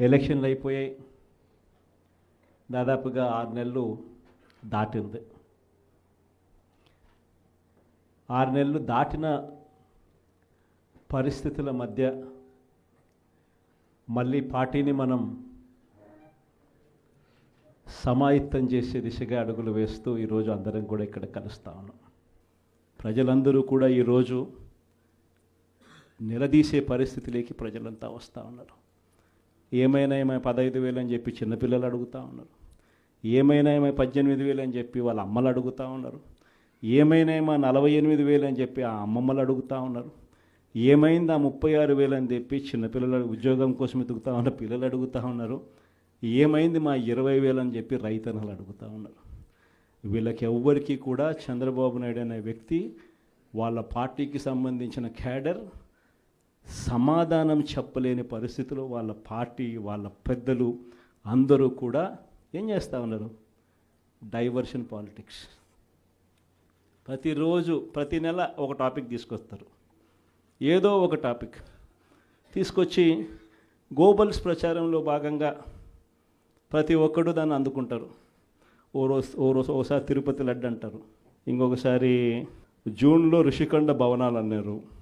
ఎలక్షన్లు అయిపోయాయి. దాదాపుగా ఆరు నెలలు దాటింది. ఆరు నెలలు దాటిన పరిస్థితుల మధ్య మళ్ళీ పార్టీని మనం సమాయత్తం చేసే దిశగా అడుగులు వేస్తూ ఈరోజు అందరం కూడా ఇక్కడ కలుస్తా ఉన్నాం. ప్రజలందరూ కూడా ఈరోజు నిలదీసే పరిస్థితిలోకి ప్రజలంతా వస్తూ ఉన్నారు. ఏమైనా ఏమై పదహైదు వేలు అని చెప్పి చిన్నపిల్లలు అడుగుతూ ఉన్నారు. ఏమైనా ఏమై పద్దెనిమిది వేలు అని చెప్పి వాళ్ళ అమ్మలు అడుగుతూ ఉన్నారు. ఏమైనా ఏమో నలభై ఎనిమిది వేలు అని చెప్పి ఆ అమ్మమ్మలు అడుగుతూ ఉన్నారు. ఏమైంది ఆ ముప్పై ఆరు వేలు అని చెప్పి చిన్నపిల్లల ఉద్యోగం కోసం ఎదుగుతూ ఉన్న పిల్లలు అడుగుతూ ఉన్నారు. ఏమైంది మా ఇరవై వేలు అని చెప్పి రైతన్నలు అడుగుతూ ఉన్నారు. వీళ్ళకి ఎవ్వరికీ కూడా చంద్రబాబు నాయుడు అనే వ్యక్తి వాళ్ళ పార్టీకి సంబంధించిన క్యాడర్ సమాధానం చెప్పలేని పరిస్థితిలో వాళ్ళ పార్టీ వాళ్ళ పెద్దలు అందరూ కూడా ఏం చేస్తూ ఉన్నారు? Diversion politics. ప్రతిరోజు ప్రతి నెల ఒక టాపిక్ తీసుకొస్తారు. ఏదో ఒక టాపిక్. తీసుకొచ్చి గోబల్స్ ప్రచారంలో భాగంగా ప్రతి ఒక్కడు దాన్ని అందుకుంటారు. ఓ రోజు ఓ రోజు ఓసారి తిరుపతి లడ్డు అంటారు. ఇంకొకసారి జూన్లో ఋషికొండ భవనాలు అన్నారు.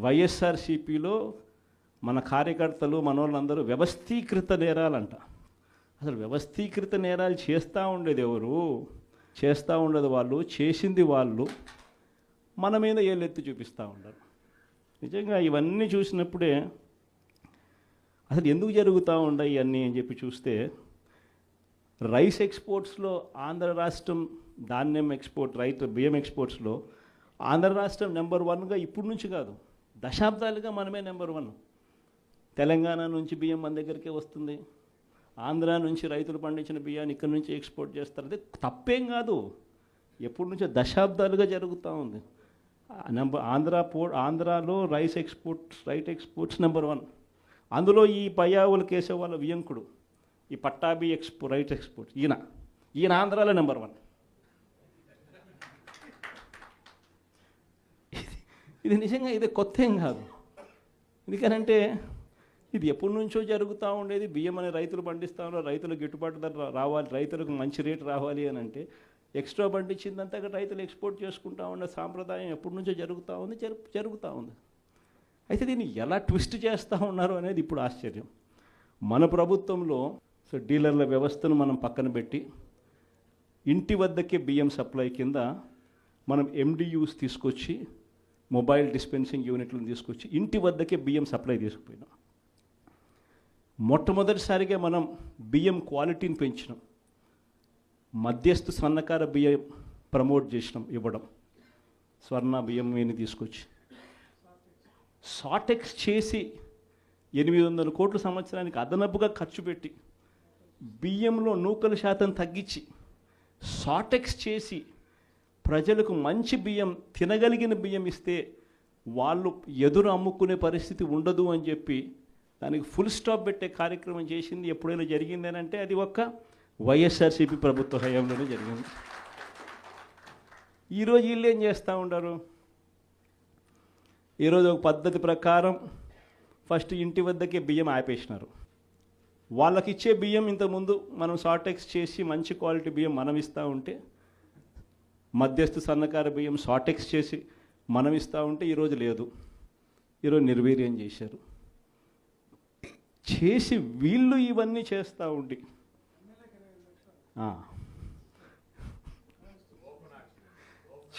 వైఎస్ఆర్సీపీలో మన కార్యకర్తలు మనోళ్ళందరూ వ్యవస్థీకృత నేరాలంట. అసలు వ్యవస్థీకృత నేరాలు చేస్తూ ఉండేది ఎవరు? చేస్తూ ఉండేది వాళ్ళు చేసింది వాళ్ళు మన మీద ఏళ్ళెత్తి చూపిస్తూ ఉండరు. నిజంగా ఇవన్నీ చూసినప్పుడే అసలు ఎందుకు జరుగుతూ ఉన్నాయి ఇవన్నీ అని చెప్పి చూస్తే రైస్ ఎక్స్పోర్ట్స్లో ఆంధ్ర రాష్ట్రం ధాన్యం ఎక్స్పోర్ట్ రైతు బియ్యం ఎక్స్పోర్ట్స్లో ఆంధ్ర రాష్ట్రం నెంబర్ వన్గా ఇప్పుడు నుంచి కాదు. దశాబ్దాలుగా మనమే నెంబర్ వన్. తెలంగాణ నుంచి బియ్యం మన దగ్గరికే వస్తుంది. ఆంధ్ర నుంచి రైతులు పండించిన బియ్యాన్ని ఇక్కడ నుంచి ఎక్స్పోర్ట్ చేస్తారు. అది తప్పేం కాదు. ఎప్పటి నుంచో దశాబ్దాలుగా జరుగుతూ ఉంది. నెంబర్ ఆంధ్ర పో ఆంధ్రాలో rice exports right exports number one. అందులో ఈ పయ్యావుల కేశవ వాళ్ళ వియంకుడు. ఈ పట్టాభి ఎక్స్పో రైట్ ఎక్స్పోర్ట్ ఈయన. ఈయన ఆంధ్రాలో నెంబర్ వన్. ఇది నిజంగా ఇది కొత్త ఏం కాదు. ఎందుకనంటే ఇది ఎప్పటి నుంచో జరుగుతూ ఉండేది. బియ్యం అనే రైతులు పండిస్తా రైతులకు గిట్టుబాటు ధర రావాలి. రైతులకు మంచి రేటు రావాలి అని అంటే ఎక్స్ట్రా పండించిందంతా రైతులు ఎక్స్పోర్ట్ చేసుకుంటా ఉన్న సాంప్రదాయం ఎప్పటి నుంచో జరుగుతూ ఉంది జరుపు జరుగుతూ ఉంది. అయితే దీన్ని ఎలా ట్విస్ట్ చేస్తూ ఉన్నారు అనేది ఇప్పుడు ఆశ్చర్యం. మన ప్రభుత్వంలో సో డీలర్ల వ్యవస్థను మనం పక్కన పెట్టి ఇంటి వద్దకే బియ్యం సప్లై కింద మనం ఎండియూస్ తీసుకొచ్చి మొబైల్ డిస్పెన్సింగ్ యూనిట్లను తీసుకొచ్చి ఇంటి వద్దకే బియ్యం సప్లై తీసుకుపోయినాం మొట్టమొదటిసారిగా మనం బియ్యం క్వాలిటీని పెంచినాం. మధ్యస్థు స్వర్ణకార బియ్యం ప్రమోట్ చేసినాం ఇవ్వడం. స్వర్ణ బియ్యం వీని తీసుకొచ్చి. షార్టెక్స్ చేసి ఎనిమిది వందల కోట్ల సంవత్సరానికి అదనపుగా ఖర్చు పెట్టి బియ్యంలో నూకల శాతం తగ్గించి షార్టెక్స్ చేసి ప్రజలకు మంచి బియ్యం తినగలిగిన బియ్యం ఇస్తే వాళ్ళు ఎదురు అమ్ముకునే పరిస్థితి ఉండదు అని చెప్పి దానికి ఫుల్ స్టాప్ పెట్టే కార్యక్రమం చేసింది ఎప్పుడైనా జరిగిందేనంటే అది ఒక్క వైఎస్ఆర్సీపీ ప్రభుత్వ హయాంలోనే జరిగింది. ఈరోజు వీళ్ళు ఏం చేస్తూ ఉంటారు ఈరోజు ఒక పద్ధతి ప్రకారం ఫస్ట్ ఇంటి వద్దకే బియ్యం ఆపేసినారు. వాళ్ళకి ఇచ్చే బియ్యం ఇంతకుముందు మనం షార్టెక్స్ చేసి మంచి క్వాలిటీ బియ్యం మనం ఇస్తూ ఉంటే మధ్యస్థ సన్నకార బియ్యం షార్టెక్స్ చేసి మనం ఇస్తూ ఉంటే ఈరోజు లేదు. ఈరోజు నిర్వీర్యం చేశారు. చేసి వీళ్ళు ఇవన్నీ చేస్తూ ఉండి.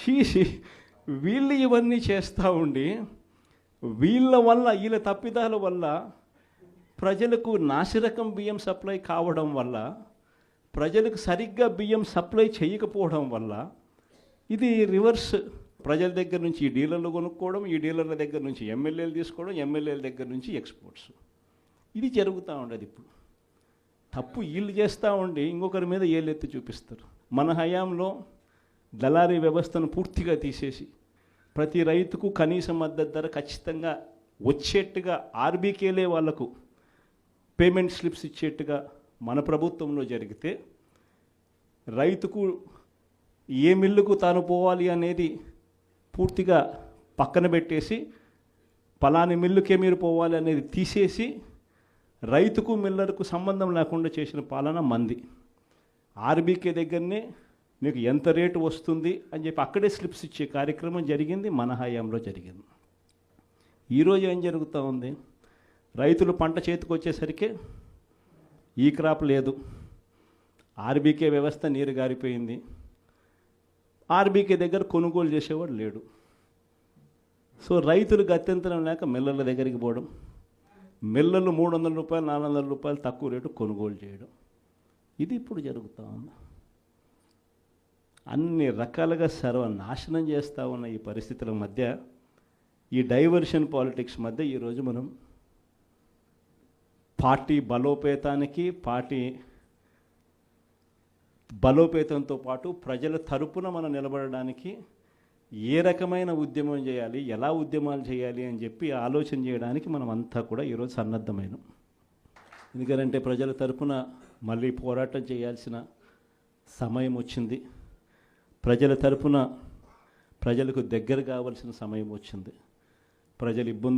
చేసి వీళ్ళు ఇవన్నీ చేస్తూ ఉండి వీళ్ళ వల్ల వీళ్ళ తప్పిదాల వల్ల ప్రజలకు నాసిరకం బియ్యం సప్లై కావడం వల్ల ప్రజలకు సరిగ్గా బియ్యం సప్లై చేయకపోవడం వల్ల ఇది రివర్స్ ప్రజల దగ్గర నుంచి ఈ డీలర్లు కొనుక్కోవడం ఈ డీలర్ల దగ్గర నుంచి ఎమ్మెల్యేలు తీసుకోవడం ఎమ్మెల్యేల దగ్గర నుంచి ఎక్స్పోర్ట్స్. ఇది జరుగుతూ ఉండదు ఇప్పుడు. తప్పు వీళ్ళు చేస్తూ ఉండి ఇంకొకరి మీద ఏలెత్తి చూపిస్తారు. మన హయాంలో దళారీ వ్యవస్థను పూర్తిగా తీసేసి ప్రతి రైతుకు కనీస మద్దతు ధర ఖచ్చితంగా వచ్చేట్టుగా ఆర్బీకేలే వాళ్ళకు పేమెంట్ స్లిప్స్ ఇచ్చేట్టుగా మన ప్రభుత్వంలో జరిగితే రైతుకు ఏ మిల్లుకు తాను పోవాలి అనేది పూర్తిగా పక్కన పెట్టేసి పలాని మిల్లుకే మీరు పోవాలి అనేది తీసేసి రైతుకు మిల్లర్కు సంబంధం లేకుండా చేసిన పాలన మంది. ఆర్బీకే దగ్గరనే మీకు ఎంత రేటు వస్తుంది అని చెప్పి అక్కడే స్లిప్స్ ఇచ్చే కార్యక్రమం జరిగింది మన హయాంలో జరిగింది. ఈరోజు ఏం జరుగుతూ ఉంది? రైతులు పంట చేతికి వచ్చేసరికి ఈ క్రాప్ లేదు. ఆర్బీకే వ్యవస్థ నీరు గారిపోయింది. ఆర్బీకే దగ్గర కొనుగోలు చేసేవాడు లేడు. సో రైతులు గత్యంతరం లేక మిల్లర్ల దగ్గరికి పోవడం మిల్లర్లు మూడు వందల రూపాయలు నాలుగు వందల రూపాయలు తక్కువ రేటు కొనుగోలు చేయడం. ఇది ఇప్పుడు జరుగుతూ ఉంది. అన్ని రకాలుగా సర్వనాశనం చేస్తూ ఉన్న ఈ పరిస్థితుల మధ్య ఈ డైవర్షన్ పాలిటిక్స్ మధ్య ఈరోజు మనం పార్టీ బలోపేతానికి పార్టీ బలోపేతంతో పాటు ప్రజల తరపున మనం నిలబడడానికి ఏ రకమైన ఉద్యమం చేయాలి ఎలా ఉద్యమాలు చేయాలి అని చెప్పి ఆలోచన చేయడానికి మనం అంతా కూడా ఈరోజు సన్నద్ధమైనాం. ఎందుకంటే ప్రజల తరపున మళ్ళీ పోరాటం చేయాల్సిన సమయం వచ్చింది. ప్రజల తరపున ప్రజలకు దగ్గర కావాల్సిన సమయం వచ్చింది. ప్రజలు ఇబ్బంది